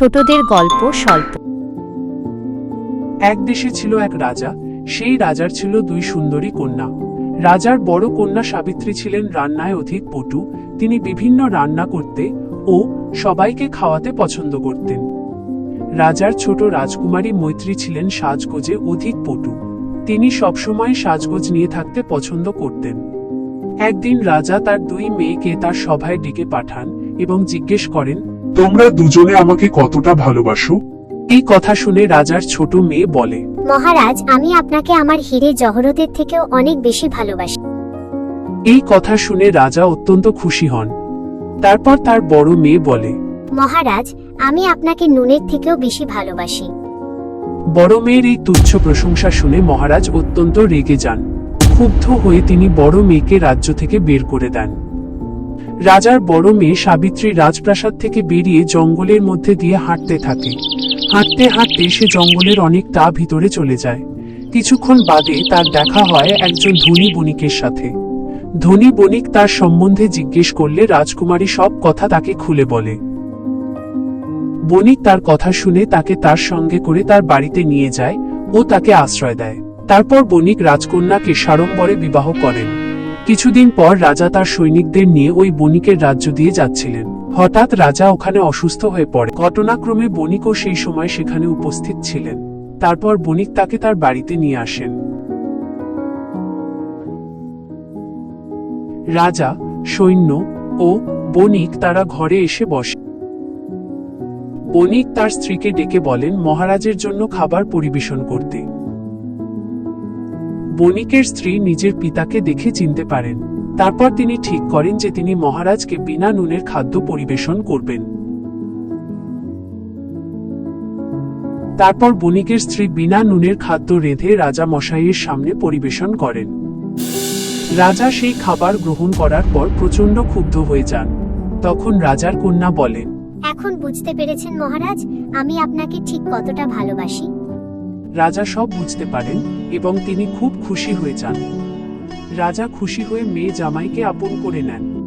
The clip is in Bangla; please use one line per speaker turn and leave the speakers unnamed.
ছোটদের গল্প স্বল্প।
এক দেশে ছিল এক রাজা, সেই রাজার ছিল দুই সুন্দরী কন্যা। রাজার বড় কন্যা সাবিত্রী ছিলেন রান্নায় অধিক পটু, তিনি বিভিন্ন রান্না করতে ও সবাইকে খাওয়াতে পছন্দ করতেন। রাজার ছোট রাজকুমারী মৈত্রী ছিলেন সাজগোজে অধিক পটু। তিনি সবসময় সাজগোজ নিয়ে থাকতে পছন্দ করতেন। একদিন রাজা তার দুই মেয়েকে তার সভায় ডেকে পাঠান এবং জিজ্ঞেস করেন
তোমরা দুজনে আমাকে কতটা ভালোবাসো?
এই কথা শুনে রাজার ছোট মেয়ে বলে
মহারাজ আমি আপনাকে আমার হিরে জহরতের থেকেও অনেক বেশি ভালোবাসি।
এই কথা শুনে রাজা অত্যন্ত খুশি হন। তারপর তার বড় মেয়ে বলে
মহারাজ আমি আপনাকে নুনের থেকেও বেশি ভালোবাসি।
বড় মেয়ের এই তুচ্ছ প্রশংসা শুনে মহারাজ অত্যন্ত রেগে যান। ক্ষুব্ধ হয়ে তিনি বড় মেয়েকে রাজ্য থেকে বের করে দেন। রাজার বড় মেয়ে সাবিত্রী রাজপ্রাসাদ থেকে বেরিয়ে জঙ্গলের মধ্যে দিয়ে হাঁটতে থাকে। হাঁটতে হাঁটতে সে জঙ্গলের অনেকটা ভিতরে চলে যায়। কিছুক্ষণ বাদে তার দেখা হয় একজন ধনী বণিকের সাথে। ধনী বণিক তার সম্বন্ধে জিজ্ঞেস করলে রাজকুমারী সব কথা তাকে খুলে বলে। বণিক তার কথা শুনে তাকে তার সঙ্গে করে তার বাড়িতে নিয়ে যায় ও তাকে আশ্রয় দেয়। তারপর বণিক রাজকন্যাকে সাড়ম্বরে বিবাহ করেন। কিছুদিন পর রাজা তার সৈনিকদের নিয়ে ওই বণিকের রাজ্য দিয়ে যাচ্ছিলেন। হঠাৎ রাজা ওখানে অসুস্থ হয়ে পড়ে। ঘটনাক্রমে বণিকও সেই সময় সেখানে উপস্থিত ছিলেন। তারপর বণিক তাকে তার বাড়িতে নিয়ে আসেন। রাজা, সৈন্য ও বণিক তারা ঘরে এসে বসে। বণিক তার স্ত্রীকে ডেকে বলেন, মহারাজের জন্য খাবার পরিবেশন করতে। বণিকের স্ত্রী নিজের পিতাকে দেখে চিনতে পারেন। তারপর তিনি ঠিক করেন যে তিনি মহারাজকে বিনা নুনের খাদ্য পরিবেশন করবেন। তারপর বণিকের স্ত্রী বিনা নুনের খাদ্য রেঁধে রাজা মশাইয়ের সামনে পরিবেশন করেন। রাজা সেই খাবার গ্রহণ করার পর প্রচণ্ড ক্ষুব্ধ হয়ে যান। তখন রাজার কন্যা বলেন,
এখন বুঝতে পেরেছেন মহারাজ, আমি আপনাকে ঠিক কতটা ভালোবাসি।
রাজা সব বুঝতে পারেন এবং তিনি খুব খুশি হয়ে যান। রাজা খুশি হয়ে মেয়ে জামাইকে আপন করে নেন।